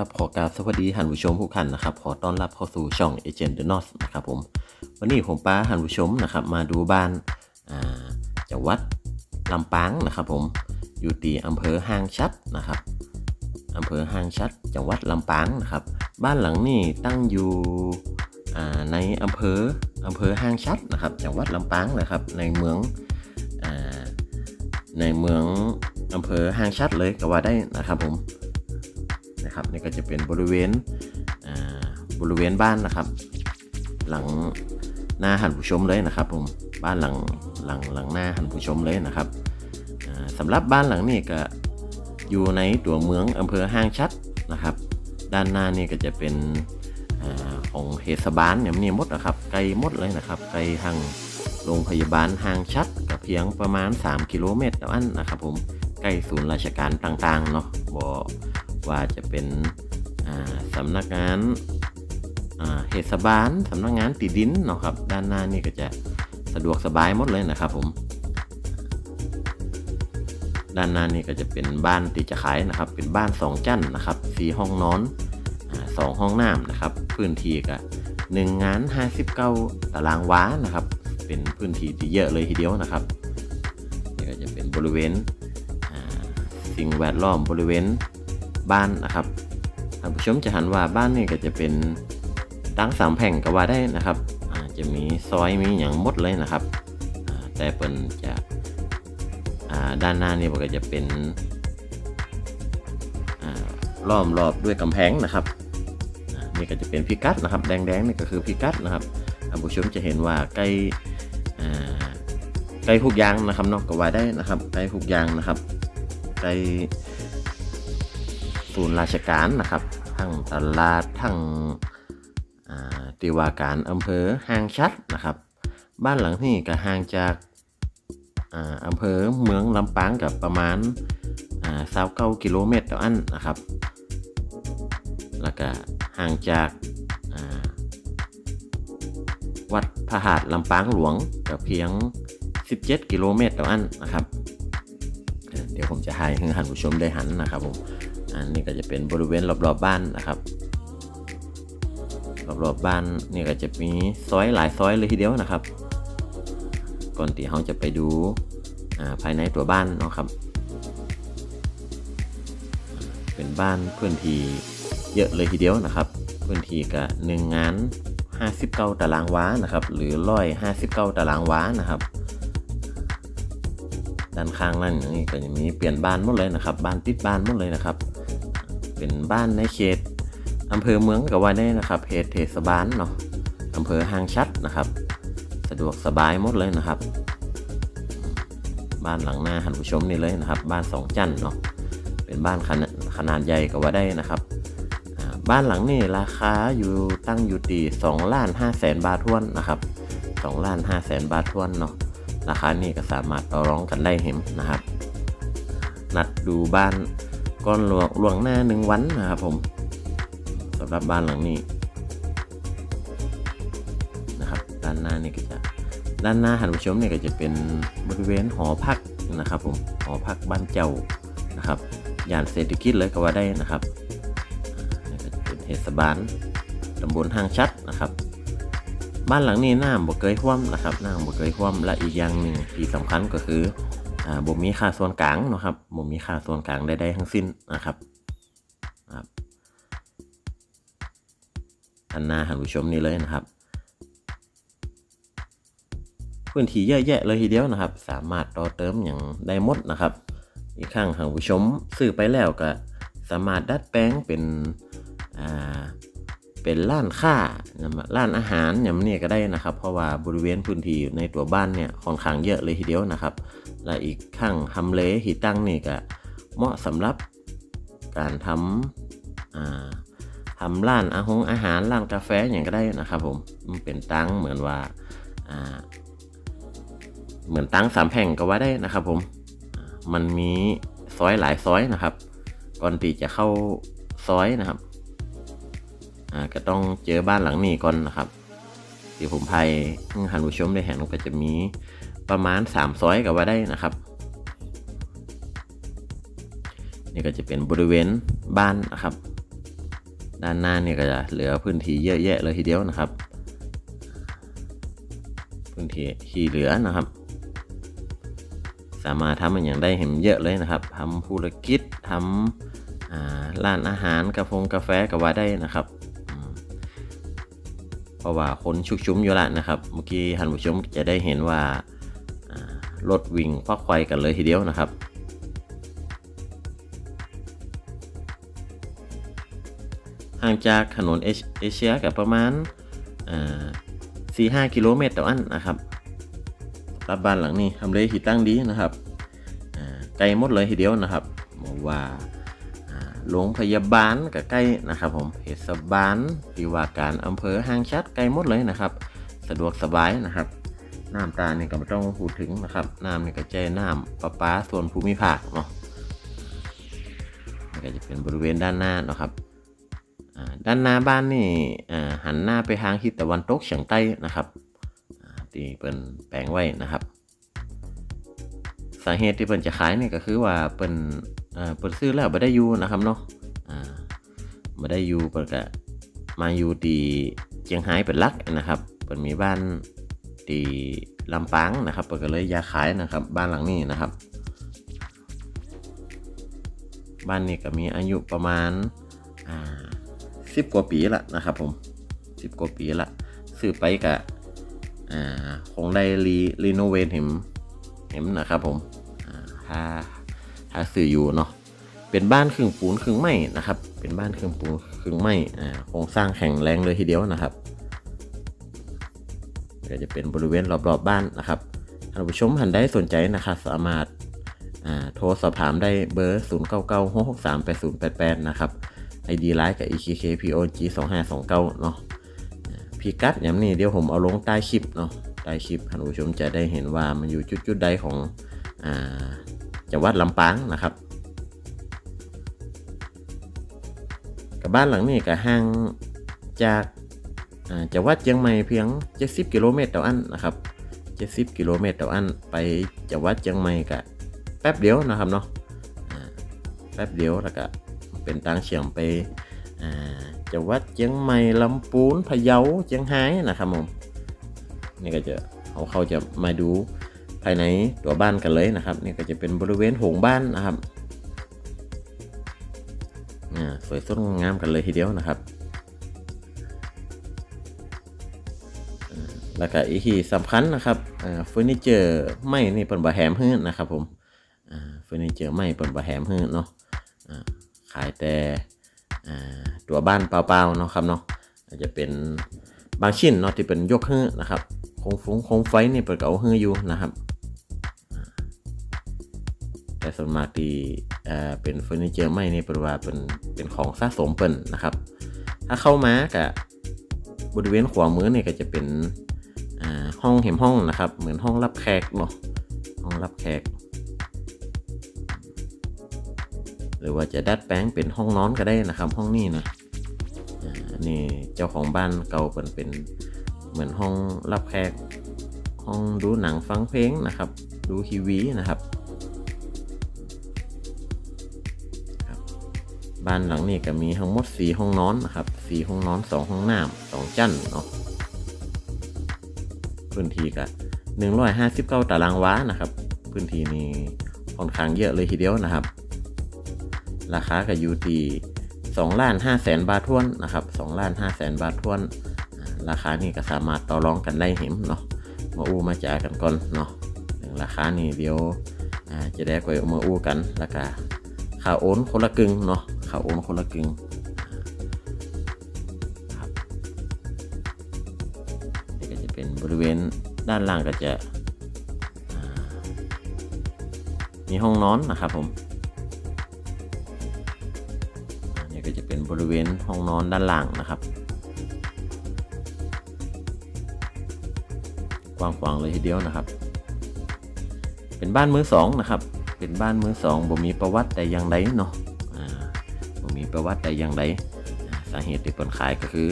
นะครับ ขอกราบสวัสดีท่านผู้ชมทุกท่านนะครับ ขอต้อนรับเข้าสู่ช่อง Agent The North นะครับผม วันนี้ผมป้าท่านผู้ชมนะครับ มาดูบ้านาจังหวัดลำปางนะครับ ผม อยู่ที่อำเภอห้างชัดนะครับอำเภอห้างชัด จังหวัดลำปางนะครับ บ้านหลังนี้ตั้งอยู่ในอำเภออำเภอห้างชัดนะครับ จังหวัดลำปางนะครับ ในเมืองอในเมืองอำเภอห้างชัดเลยก็ว่าได้นะครับผม นะครับนี่ก็จะเป็นบริเวณบริเวณบ้านนะครับ หลังหน้าหันผู้ชมเลยนะครับผมบ้านหลังหลังหลังหน้าหันผู้ชมเลยนะครับอ่าสำหรับบ้านหลังนี้ก็อยู่ในตัวเมืองอำเภอห้างชัดนะครับ ด้านหน้านี่ก็จะเป็นอของเทศบาลอย่างนี้หมดนะครับไกลมดเลยนะครับไกลทางโรงพยาบาลห้างชัดก็เพียงประมาณ 3 กิโลเมตรเท่านั้นนะครับผมใกล้ศูนย์ราชการต่างๆเนาะบ่ ว่าจะเป็นสำนักงานาเทศบาลสำนักงานติดินเนาะครับ ด้านหน้านี่ก็จะสะดวกสบายหมดเลยนะครับผมด้านหน้านี่ก็จะเป็นบ้านที่จะขายนะครับ เป็นบ้านสองจั่นนะครับสีห้องนอนอสองห้องน้ำนะครับ พื้นที่ก็หนึ่งงานห้าสิบเก้าตารางวานะครับ เป็นพื้นที่ที่เยอะเลยทีเดียวนะครับนี่ก็จะเป็นบริเวณสิ่งแวดล้อมบริเวณ บ้านนะครับท่านผู้ชมจะหันว่าบ้านนี่ก็จะเป็นตั้งสามแผงก็ว่าได้นะครับจะมีซอยมีอย่างหมดเลยนะครับ แต่เปิ่นจะด้านหน้านี่ก็จะเป็นล้อมรอบด้วยกำแพงนะครับนี่ก็จะเป็นพิกัดนะครับ แดงๆนี่ก็คือพิกัดนะครับท่านผู้ชมจะเห็นว่าใกล้ใกล้ทุกยางนะครับนาะก็ว่าได้นะครับใกล้ทุกยางนะครับใกล้ ศูนย์ราชการนะครับทั้งตลาดทั้งติวาการอำเภอห่างชัดนะครับ บ้านหลังนี้ก็ห่างจากอำเภอเมืองลำปางกับประมาณอ่าเก้ากิโลเมตรต่ออันนะครับ แล้วก็ห่างจากาวัดพระหาดลำปางหลวงก็เพียง 17 กิโลเมตรต่ออันนะครับ เดี๋ยวผมจะให้ให้ท่านผู้ชมได้หันนะครับผม อันนี้ก็จะเป็นบริเวณรอบๆบบ้านนะครับ รอบๆบบ้านนี่ก็จะมีซอยหลายซอยเลยทีเดียวนะครับ ก่อนที่เราจะไปดูาภายในตัวบ้านเนาะครับ เป็นบ้านพื้นที่เยอะเลยทีเดียวนะครับ พื้นที่ก็หนึ่งงาน59ตารางวานะครับ หรือร้อย59ตารางวานะครับด้านข้างนั่นนี่ก็จะมีเปลี่ยนบ้านหมดเลยนะครับ บ้านติดบ้านหมดเลยนะครับ เป็นบ้านในเขตอำเภอเมืองกับว่าได้นะครับเขตเทศบาลเนาะอำเภอห้างชัดนะครับ สะดวกสบายหมดเลยนะครับ บ้านหลังหน้าหันผู้ชมนี่เลยนะครับ บ้านสองจันเนาะเป็นบ้านขนาดขนาดใหญ่ก็ว่าได้นะครับบ้านหลังนี้ราคาอยู่ตั้งอยู่ที่สองล้านห้าแสนบาททวนนะครับสองล้านห้าแสนบาททวนเนาะราคานี้ก็สามารถต่อรองกันได้เห็นนะครับ นัดดูบ้าน ก่อนหลวงหลวงหน้าหนึ่งวันนะครับผมสำหรับบ้านหลังนี้นะครับด้านหน้านี่ก็จะด้านหน้าหันผู้ชมเนี่ยก็จะเป็นบริเวณหอพักนะครับผมหอพักบ้านเจ้านะครับย่านเศรษฐกิจเลยก็ว่าได้นะครับนี่ก็จะเป็นเทศบาลตำบลห้างชัดนะครับบ้านหลังนี้น้ำบ่เคยท่วมนะครับน้ำบ่เคยท่วมและอีกอย่างหนึ่งที่สำคัญก็คือ อ่าบ่มีค่าส่วนกลางเนาะครับบ่มีค่าส่วนกลางใดๆทั้งสิ้นนะครับครับอันหน้าหันผู้ชมนี่เลยนะครับ พื้นที่เยอะแยะเลยทีเดียวนะครับ สามารถต่อเติมอย่างได้หมดนะครับ อีกครั้งหันผู้ชมซื้อไปแล้วก็สามารถดัดแปลงเป็นอ่า เป็นร้านค้าร้านอาหารอย่างนี้ก็ได้นะครับ เพราะว่าบริเวณพื้นที่ในตัวบ้านเนี่ยค่อนข้างเยอะเลยทีเดียวนะครับ และอีกข้างทำเลที่ตั้งนี่ก็เหมาะสำหรับการทำทำร้านอาหงอาหารร้านกาแฟอย่างก็ได้นะครับผมมันเป็นตั้งเหมือนว่าเหมือนตั้งสามแห่งก็ว่าได้นะครับผมมันมีซอยหลายซอยนะครับ ก่อนที่จะเข้าซอยนะครับ อ่าก็ต้องเจอบ้านหลังนี้ก่อนนะครับที่ผมพายหันผู้ชมได้เห็นก็จะมีประมาณ3ซอยก็ว่าได้นะครับ นี่ก็จะเป็นบริเวณบ้านนะครับ ด้านหน้านี่ก็จะเหลือพื้นที่เยอะแยะเลยทีเดียวนะครับ พื้นที่ที่เหลือนะครับ สามารถทำอย่างได้เห็นเยอะเลยนะครับทำธุรกิจทำร้านอาหารกาแฟกาแฟก็ว่าได้นะครับ เพราะว่าคนชุกชุมอยู่ละนะครับ เมื่อกี้ท่านผู้ชมจะได้เห็นว่ารถวิ่งควักไขวกันเลยทีเดียวนะครับห่างจากถนนเอเชียกับประมาณสี่ห้ากิโลเมตรต่ออันนะครับรับบ้านหลังนี้ทำเลที่ตั้งดีนะครับไกลหมดเลยทีเดียวนะครับว่า โรงพยาบาลก็ใกล้นะครับผมเทศบาลที่ว่าการอำเภอห้างชัดไกลหมดเลยนะครับ สะดวกสบายนะครับน้ำตาลนี่ก็ไม่ต้องพูดถึงนะครับน้ำนี่ก็ใจน้ำประปาส่วนภูมิภาคเนาะนี่ก็จะเป็นบริเวณด้านหน้าเนาะครับด้านหน้าบ้านนี่หันหน้าไปทางทิศตะวันตกเฉียงใต้นะครับที่เปิ้นแปลงไว้นะครับ สาเหตุที่เปิ้นจะขายนี่ก็คือว่าเปิ้น อ่อเปิ้นซื้อแล้วไม่ได้อยู่นะครับเนาะอ่าไม่ได้อยู่เปิ้นก็มาอยู่ที่เชียงรายเป็นลักนะครับเปิ้นมีบ้านที่ลำปางนะครับเปิ้นก็เลยยาขายนะครับ บ้านหลังนี้นะครับ บ้านนี้ก็มีอายุประมาณอ่าสิบกว่าปีละนะครับ ผมสิบกว่าปีละซื้อไปกะอ่าคงได้รีรีโนเวทเห็มเห็มนะครับ ผมอ่า ถ้าซื้ออยู่เนาะเป็นบ้านครึ่งปูนครึ่งไม้นะครับ เป็นบ้านครึ่งปูนครึ่งไม้อ่าโครงสร้างแข็งแรงเลยทีเดียวนะครับก็จะเป็นบริเวณรอบๆบบ้านนะครับท่านผู้ชมท่านได้สนใจนะครับสามารถอ่าโทรสอบถามได้เบอร์ 0 9 9 6 6 3 8 0 8 8 นะครับ ID ไลน์กับ EKKPOG 2529 เนาะอ่าพิกัดอย่างนี้เดี๋ยวผมเอาลงใต้คลิปเนาะใต้คลิปท่านผู้ชมจะได้เห็นว่ามันอยู่จุดๆใดของอ่า จังหวัดลำปางนะครับกับบ้านหลังนี้ก็ห่างจากจังหวัดเชียงใหม่เพียง 70 กิโลเมตรต่ออันนะครับ 70 กิโลเมตรต่ออัน ไปจังหวัดเชียงใหม่ก็แป๊บเดียวนะครับเนาะแป๊บเดียวแล้วก็เป็นทางเฉียงไปจังหวัดเชียงใหม่ลำปูนพะเยาเชียงรายนะครับผมนี่ก็จะเขาเขาจะมาดู ภายในตัวบ้านกันเลยนะครับ นี่ก็จะเป็นบริเวณโถงบ้านนะครับสวยสดงามกันเลยทีเดียวนะครับอ่าแล้วก็อีกที่สำคัญนะครับเฟอร์นิเจอร์ไม่นี่เป็นบะแหมฮื้นนะครับผมเฟอร์นิเจอร์ไม่เป็นบะแหมฮื้นเนาะขายแต่ตัวบ้านเปล่าๆเนาะครับเนาะอาจจะเป็นบางชิ้นเนาะที่เป็นยกฮื้อนะครับโคงฟุ้งโคงไฟนี่เปิดก็เอาฮื้ออยู่นะครับ ส่วนมากที่อ่าเป็นเฟอร์นิเจอร์ไม่นี่เป็นว่าเป็นเป็นของสะสมเปิ่นนะครับ ถ้าเข้ามากับบริเวณขวามือเนี่ยก็จะเป็นอ่าห้องเห็มห้องนะครับ เหมือนห้องรับแขกเนาะห้องรับแขก หรือว่าจะดัดแปลงเป็นห้องนอนก็ได้นะครับ ห้องนี้นะนี่เจ้าของบ้านเก่าเป็นเป็นเหมือนห้องรับแขก ห้องดูหนังฟังเพลงนะครับ ดูทีวีนะครับ บ้านหลังนี้ก็มีทั้งหมด4ห้องนอนนะครับ4ห้องนอน 2 ห้องน้ำสองจั่นเนาะพื้นที่ก็159 ตารางวานะครับ พื้นที่นี้ค่อนข้างเยอะเลยทีเดียวนะครับ ราคาก็อยู่ที่2ล้าน5แสนบาททวนนะครับ2ล้าน5แสนบาททวน ราคานี่ก็สามารถต่อรองกันได้เห็มเนาะมาอู้มาจ่ายกันก่อนเนาะราคานี่เดี๋ยวจะได้ไปมาอู้กันแล้วก็ค่าโอนคนละกึ่งเนาะ ค่าโอนคนละกึ่งครับนี่ก็จะเป็นบริเวณด้านล่างก็จะ มีห้องนอนนะครับผมนนี้ก็จะเป็นบริเวณห้องนอนด้านล่างนะครับ กว้างๆเลยทีเดียวนะครับ เป็นบ้านมือสองนะครับเป็นบ้านมือสองบ่มีประวัติแต่อย่างใดเนาะ ประวัติแต่อย่างใดสาเหตุที่เปิดขายก็คือ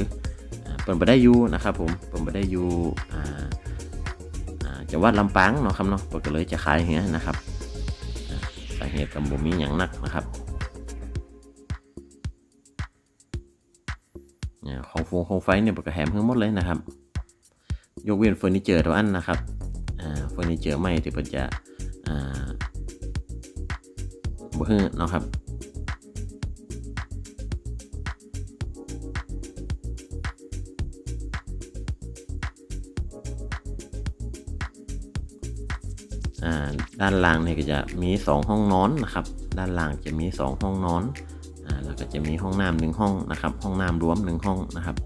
เปิดไปได้อยู่นะครับผมเปิดไปได้อยู่จังหวัดลำปางเนาะครับเนาะเปิดก็เลยจะขายเงี้ยนะครับสาเหตุกับบ่มีอย่างนักนะครับของฟงของไฟเนี่ยปกแหมทั้งหมดเลยนะครับ ยกเว้นเฟอร์นิเจอร์ตัวอันนะครับเฟอร์นิเจอร์ใหม่ที่เพิ่นจะอ่าบ่ฮื้อเนาะครับ ด้านล่างเนี่ยก็จะมีสองห้องนอนนะครับ ด้านล่างจะมีสองห้องนอนอ่าแล้วก็จะมีห้องน้ำหนึ่งห้องนะครับ ห้องน้ำรวมหนึ่งห้องนะครับ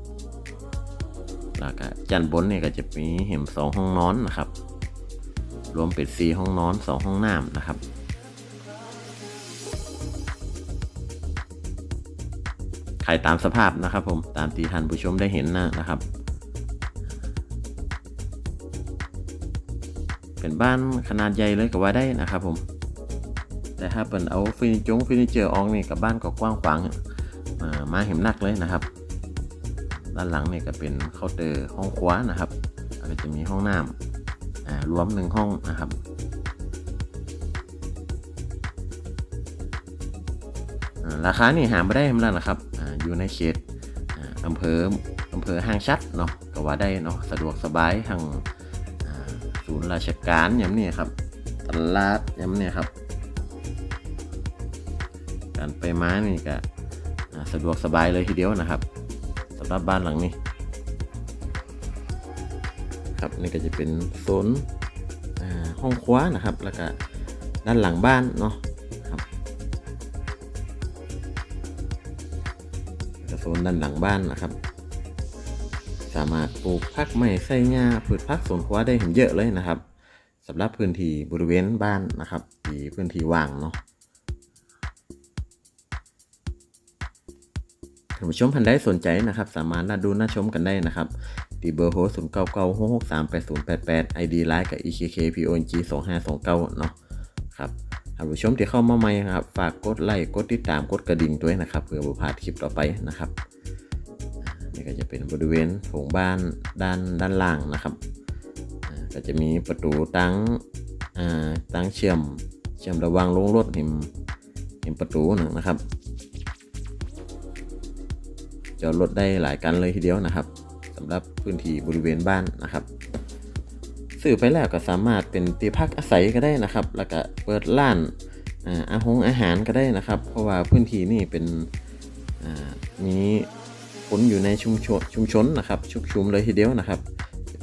แล้วก็จันบนเนี่ยก็จะมีเห็มสองห้องนอนนะครับ รวมเป็นสี่ห้องนอนสองห้องน้ำนะครับขายตามสภาพนะครับผมตามที่ท่านผู้ชมได้เห็นนะนะครับ เป็นบ้านขนาดใหญ่เลยก็ว่าได้นะครับผม แต่ถ้าเป็นเอาฟินิจงฟินิเจอร์ออกนี่กับบ้านก็กว้างขวางมาเห็นนักเลยนะครับ ด้านหลังเนี่ยก็เป็นเคาน์เตอร์ห้องครัวนะครับก็จะมีห้องน้ำรวมหนึ่งห้องนะครับราคานี่หาไม่ได้เหมือนกันนะครับออยู่ในเขตอำเภออำเภอห้างชัดเนาะก็ว่าได้เนาะสะดวกสบายทาง ศูนย์ราชการอย่างนี้ครับ ตลาดอย่างนี้ครับ การไปมานี่ก็สะดวกสบายเลยทีเดียวนะครับสำหรับบ้านหลังนี้ ครับนี่ก็จะเป็นโซนห้องครัวนะครับ แล้วก็ด้านหลังบ้านเนาะครับกระโซนด้านหลังบ้านนะครับ สามารถปลูกพักไม้ไส้หญ้าพืชพักสวนครัวได้เห็นเยอะเลยนะครับสำหรับพื้นที่บริเวณบ้านนะครับที่พื้นที่ว่างเนาะท่านผู้ชมท่านใดสนใจนะครับ สามารถน่าดูน่าชมกันได้นะครับที่เบอร์โฮศูนย์เก้าเก้าหกหกสามแปดศูนย์แปดแปดไอดีไลน์กับ EKKPONG สองห้าสองเก้าเนาะครับท่านผู้ชมที่เข้ามาใหม่ครับ ฝากกดไลค์กดติดตามกดกระดิ่งด้วยนะครับเพื่อบ่พาดคลิปต่อไปนะครับ นี่ก็จะเป็นบริเวณโถงบ้านด้านด้านล่างนะครับก็จะมีประตูตั้งตั้งเชื่อมเชื่อมระว่างลงรถเห็นเห็นประตูหนึ่งนะครับจอดรถได้หลายกันเลยทีเดียวนะครับสำหรับพื้นที่บริเวณบ้านนะครับซื้อไปแล้วก็สามารถเป็นตีพักอาศัยก็ได้นะครับ แล้วก็เปิดร้านอาหงอาหารก็ได้นะครับ เพราะว่าพื้นที่นี่เป็นมี คนอยู่ในชุมชนชุมชนนะครับ ชุกชุมเลยทีเดียวนะครับ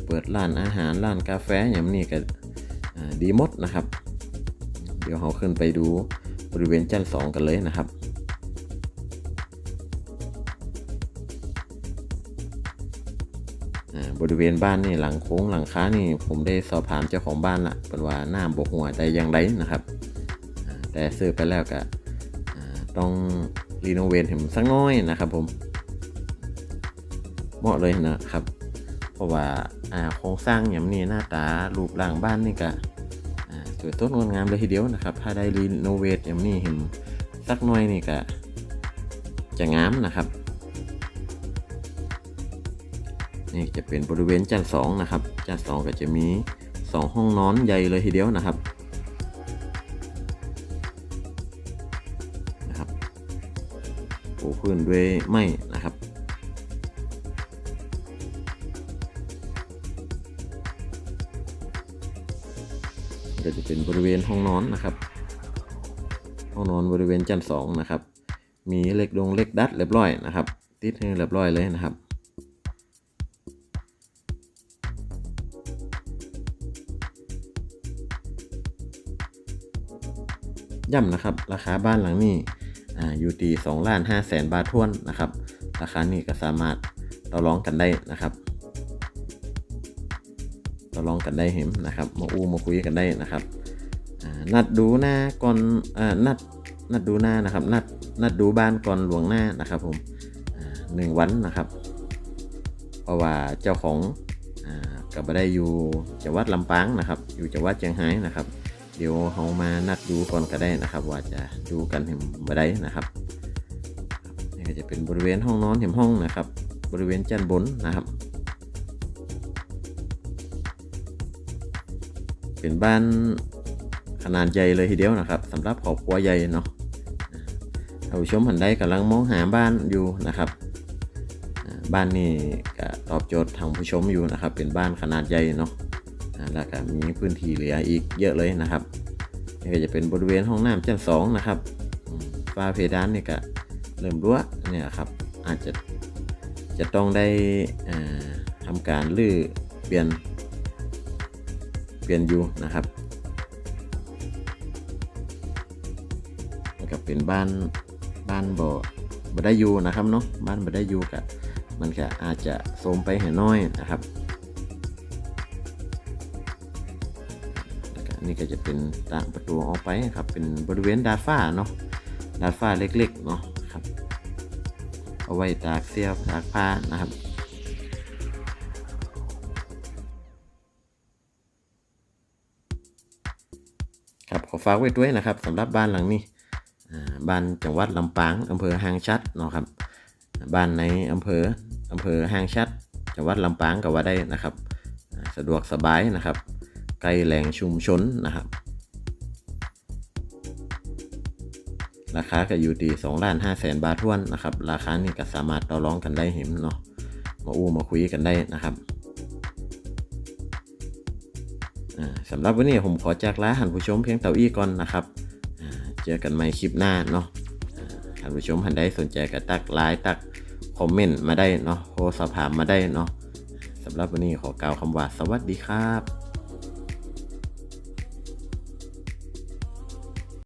เปิดร้านอาหารร้านกาแฟอย่างนี้ก็ดีมดนะครับ เดี๋ยวเราขึ้นไปดูบริเวณชั้นสองกันเลยนะครับบริเวณบ้านนี่หลังโค้งหลังค้านี่ผมได้สอบถามเจ้าของบ้านละเป็นว่าน้ำบกหัวใดอย่างไรนะครับ แต่ซื้อไปแล้วก็ต้องรีโนเวทเห็นสักน้อยนะครับผม เหมาะเลยนะครับ เพราะว่าอ่าโครงสร้างอย่างนี้หน้าตารูปร่างบ้านนี่ก็สวยสดงดงามเลยทีเดียวนะครับ ถ้าได้รีโนเวทอย่างนี้เห็นสักหน้อยนี่ก็จะงามนะครับ นี่จะเป็นบริเวณชั้นสองนะครับชั้นสองก็จะมีสองห้องนอนใหญ่เลยทีเดียวนะครับนะครับปูพื้นด้วยไม้ เป็นบริเวณห้องนอนนะครับ ห้องนอนบริเวณชั้นสองนะครับ มีเหล็กดงเหล็กดัดเรียบร้อยนะครับ ติดให้เรียบร้อยเลยนะครับย่ำนะครับ ราคาบ้านหลังนี้อ่าอยู่ที่สองล้านห้าแสนบาททวนนะครับ ราคานี้ก็สามารถต่อรองกันได้นะครับต่อรองกันได้เห็นนะครับ มาอู้มาคุยกันได้นะครับ นัดดูหน้าก่อนอ่านัดนัดดูหน้านะครับ นัดนัดดูบ้านก่อนหลวงหน้านะครับผมอ่าหนึ่งวันนะครับ เพราะว่าเจ้าของอ่าก็ไม่ได้อยู่จังหวัดลำปางนะครับ อยู่จังหวัดเชียงรายนะครับ เดี๋ยวเรามานัดดูก่อนก็ได้นะครับ ว่าจะดูกันเห็นบ่ได้นะครับนี่ก็จะเป็นบริเวณห้องนอนเห็นห้องนะครับ บริเวณชั้นบนนะครับ เป็นบ้าน ขนาดใหญ่เลยทีเดียวนะครับสำหรับครอบครัวใหญ่เนาะท่านผู้ชมหันใดกำลังมองหาบ้านอยู่นะครับบ้านนี่ก็ตอบโจทย์ทางผู้ชมอยู่นะครับ เป็นบ้านขนาดใหญ่เนาะอ่าแล้วก็มีพื้นที่เหลืออีกเยอะเลยนะครับนี่ก็จะเป็นบริเวณห้องน้ำชั้นสองนะครับฝ้าเพดานนี่ก็เริ่มรั่วเนี่ยครับอาจจะจะต้องได้อ่าทำการลื้อเปลี่ยนเปลี่ยนอยู่นะครับ เป็นบ้านบ้านบ่บ่ได้อยู่นะครับเนาะบ้านบ่ได้อยู่กับมันก็อาจจะโทมไปให้น้อยนะครับนี่ก็จะเป็นต่างประตูออกไปครับ เป็นบริเวณดาดฟ้าเนาะดาดฟ้าเล็กๆเนาะครับ เอาไว้ตากเสื้อตากผ้านะครับครับขอฝากไว้ด้วยนะครับสำหรับบ้านหลังนี้ บ้านจังหวัดลำปางอำเภอหางชัดเนาะครับบ้านในอำเภออำเภอหางชัด จังหวัดลำปางก็ว่าได้นะครับ สะดวกสบายนะครับใกล้แหล่งชุมชนนะครับ ราคาก็อยู่ที่2ล้าน5แสนบาททวนนะครับ ราคานี่ก็สามารถต่อรองกันได้เห็นเนาะมาอู้มาคุยกันได้นะครับอ่าสำหรับวันนี้ผมขอจากลาหันผู้ชมเพียงเต่าอี้ก่อนนะครับ จอกันใหม่คลิปหน้าเนาะอ่าท่านผู้ชมท่านใดสนใจก็ตักไลน์ตักคอมเมนต์มาได้เนาะโทรสอบถามมาได้เนาะสำหรับวันนี้ขอกล่าวคำว่าสวัสดีครับ